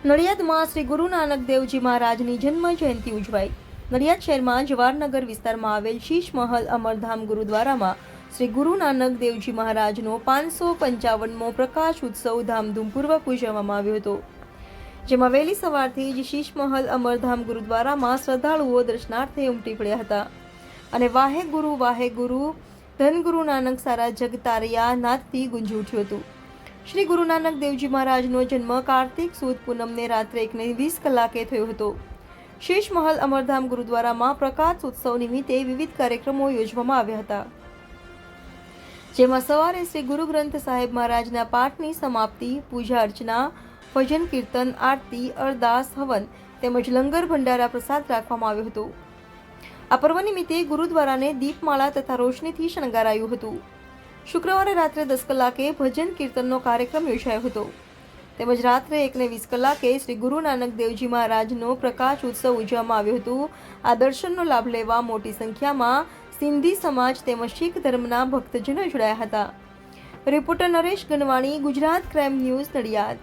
નડિયાદમાં શ્રી ગુરુ નાનક દેવજી મહારાજની જન્મ જયંતિ ઉજવાઈ. નડિયાદ શહેરમાં જવાહરનગર વિસ્તારમાં આવેલ શીશ મહલ અમરધામ ગુરુદ્વારામાં શ્રી ગુરુ નાનક દેવજી મહારાજનો પાંચસો પંચાવનમો પ્રકાશ ઉત્સવ ધામધૂમપૂર્વક ઉજવવામાં આવ્યો હતો. જેમાં વહેલી સવારથી જ શીશ મહલ અમરધામ ગુરુદ્વારામાં શ્રદ્ધાળુઓ દર્શનાર્થે ઉમટી પડ્યા હતા. અને વાહે ગુરુ વાહે ગુરુ ધન ગુરુ નાનક સારા જગતારિયા નાદથી ગુંજી ઉઠ્યું હતું. શ્રી ગુરુ નાનક દેવજી મહારાજનો જન્મ કાર્તિક સુદ પૂનમને રાત્રે એકને વીસ કલાકે થયો હતો. શેષ મહલ અમરધામ ગુરુદ્વારામાં પ્રકાશ ઉત્સવ નિમિત્તે વિવિધ કાર્યક્રમો યોજવામાં આવ્યા હતા. જેમાં સવારે શ્રી ગુરુ ગ્રંથ સાહેબ મહારાજના પાઠની સમાપ્તિ, પૂજા અર્ચના, ભજન કીર્તન, આરતી, અરદાસ, હવન તેમજ લંગર ભંડારા પ્રસાદ રાખવામાં આવ્યો હતો. આ પર્વ નિમિત્તે ગુરુદ્વારાને દીપમાળા તથા રોશનીથી શણગારાયું હતું. શુક્રવારે રાત્રે દસ કલાકે ભજન કીર્તનનો કાર્યક્રમ યોજાયો હતો. તેમજ રાત્રે એકને વીસ કલાકે શ્રી ગુરુ નાનક દેવજી મહારાજનો પ્રકાશ ઉત્સવ ઉજવવામાં આવ્યો હતો. આ દર્શનનો લાભ લેવા મોટી સંખ્યામાં સિંધી સમાજ તેમજ શીખ ધર્મના ભક્તજનો જોડાયા હતા. Reporter Naresh Ganwani, Gujarat crime news Nadiad.